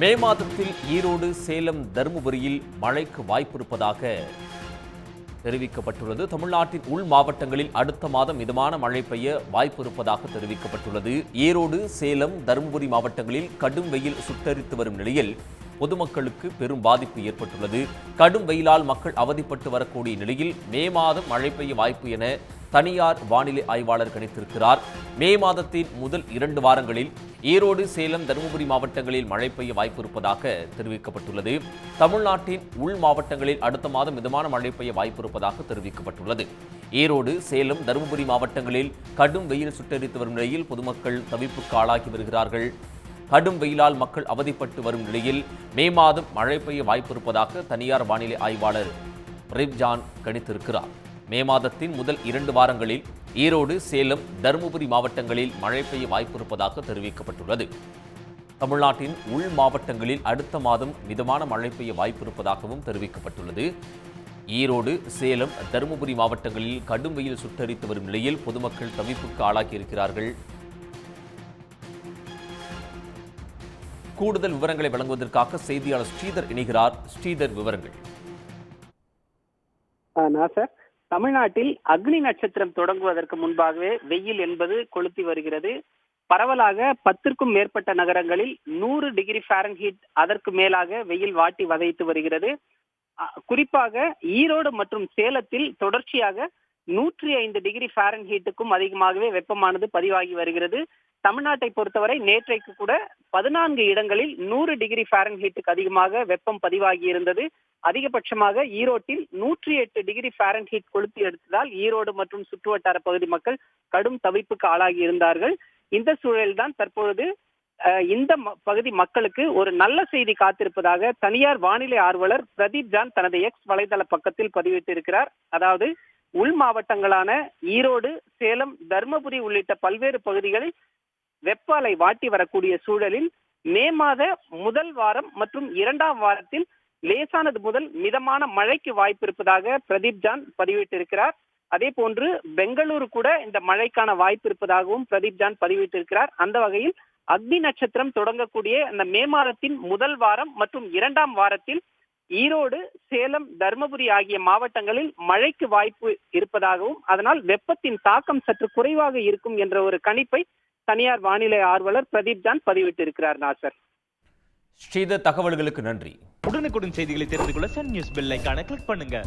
மே மாதத்தில் ஈரோடு சேலம் தருமபுரியில் மழைக்கு வாய்ப்பிருப்பதாக தெரிவிக்கப்பட்டுள்ளது. தமிழ்நாட்டின் உள் மாவட்டங்களில் அடுத்த மாதம் மிதமான மழை பெய்ய வாய்ப்பு இருப்பதாக தெரிவிக்கப்பட்டுள்ளது. ஈரோடு சேலம் தருமபுரி மாவட்டங்களில் கடும் வெயில் சுட்டரித்து வரும் நிலையில் பொதுமக்களுக்கு பெரும் பாதிப்பு ஏற்பட்டுள்ளது. கடும் வெயிலால் மக்கள் அவதிப்பட்டு வரக்கூடிய நிலையில் மே மாதம் மழை பெய்ய வாய்ப்பு என தனியார் வானிலை ஆய்வாளர் கணித்திருக்கிறார். மே மாதத்தின் முதல் இரண்டு வாரங்களில் ஈரோடு சேலம் தருமபுரி மாவட்டங்களில் மழை பெய்ய வாய்ப்பு இருப்பதாக தெரிவிக்கப்பட்டுள்ளது. தமிழ்நாட்டின் உள் மாவட்டங்களில் அடுத்த மாதம் மிதமான மழை பெய்ய வாய்ப்பு இருப்பதாக தெரிவிக்கப்பட்டுள்ளது. ஈரோடு சேலம் தருமபுரி மாவட்டங்களில் கடும் வெயில் சுட்டரித்து வரும் நிலையில் பொதுமக்கள் தவிப்புக்கு ஆளாகி வருகிறார்கள். கடும் வெயிலால் மக்கள் அவதிப்பட்டு வரும் நிலையில் மே மாதம் மழை பெய்ய வாய்ப்பு இருப்பதாக தனியார் வானிலை ஆய்வாளர் ரிப்ஜான் கணித்திருக்கிறார். மே மாதத்தின் முதல் இரண்டு வாரங்களில் ஈரோடு சேலம் தருமபுரி மாவட்டங்களில் மழை பெய்ய வாய்ப்பு இருப்பதாக தெரிவிக்கப்பட்டுள்ளது. தமிழ்நாட்டின் உள் மாவட்டங்களில் அடுத்த மாதம் மிதமான மழை பெய்ய வாய்ப்பிருப்பதாகவும் தெரிவிக்கப்பட்டுள்ளது. ஈரோடு சேலம் தருமபுரி மாவட்டங்களில் கடும் வெயில் சுட்டரித்து வரும் நிலையில் பொதுமக்கள் தவிப்புக்கு ஆளாகியிருக்கிறார்கள். கூடுதல் விவரங்களை வழங்குவதற்காக செய்தியாளர் ஸ்ரீதர் இணைகிறார். ஸ்ரீதர் விவரங்கள். தமிழ்நாட்டில் அக்னி நட்சத்திரம் தொடங்குவதற்கு முன்பாகவே வெயில் என்பது கொளுத்தி வருகிறது. பரவலாக பத்திற்கும் மேற்பட்ட நகரங்களில் நூறு டிகிரி ஃபாரன்ஹீட் அதற்கு மேலாக வெயில் வாட்டி வதைத்து வருகிறது. குறிப்பாக ஈரோடு மற்றும் சேலத்தில் தொடர்ச்சியாக நூற்றி ஐந்து டிகிரி ஃபாரன்ஹீட்டுக்கும் அதிகமாகவே வெப்பமானது பதிவாகி வருகிறது. தமிழ்நாட்டை பொறுத்தவரை நேற்றைக்கு கூட பதினான்கு இடங்களில் நூறு டிகிரி ஃபாரன்ஹீட்டுக்கு அதிகமாக வெப்பம் பதிவாகி இருந்தது அதிகபட்சமாக ஈரோட்டில் நூற்றி எட்டு டிகிரி ஃபாரன்ஹீட் கொளுத்தி எடுத்ததால் ஈரோடு மற்றும் சுற்றுவட்டார பகுதி மக்கள் கடும் தவிப்புக்கு ஆளாகி இருந்தார்கள். இந்த சூழலில்தான் தற்பொழுது இந்த பகுதி மக்களுக்கு ஒரு நல்ல செய்தி காத்திருப்பதாக தனியார் வானிலை ஆர்வலர் பிரதீப் ஜான் தனது எக்ஸ் வலைதள பக்கத்தில் பதிவிட்டிருக்கிறார். அதாவது உள் மாவட்டங்களான ஈரோடு சேலம் தர்மபுரி உள்ளிட்ட பல்வேறு பகுதிகளில் வெப்ப அலை வாட்டி வரக்கூடிய சூழலில் மே மாத முதல் வாரம் மற்றும் இரண்டாம் வாரத்தில் லேசானது முதல் மிதமான மழைக்கு வாய்ப்பு இருப்பதாக பிரதீப் ஜான் பதிவிட்டிருக்கிறார். அதே போன்று பெங்களூரு கூட இந்த மழைக்கான வாய்ப்பு இருப்பதாகவும் பிரதீப் ஜான் பதிவிட்டிருக்கிறார். அந்த வகையில் அக்னி நட்சத்திரம் தொடங்கக்கூடிய அந்த மே மாதத்தின் முதல் வாரம் மற்றும் இரண்டாம் வாரத்தில் ஈரோடு சேலம் தருமபுரி ஆகிய மாவட்டங்களில் மழைக்கு வாய்ப்பு இருப்பதாகவும் அதனால் வெப்பத்தின் தாக்கம் சற்று குறைவாக இருக்கும் என்ற ஒரு கணிப்பை தனியார் வானிலை ஆர்வலர் பிரதீப் ஜான் பதிவிட்டிருக்கிறார் நாசர். ஸ்ரீதர் தகவல்களுக்கு நன்றி. உடனுக்குடன் செய்திகளை தெரிந்து கொள்ள சன் நியூஸ் பெல் ஐகானை கிளிக் பண்ணுங்க.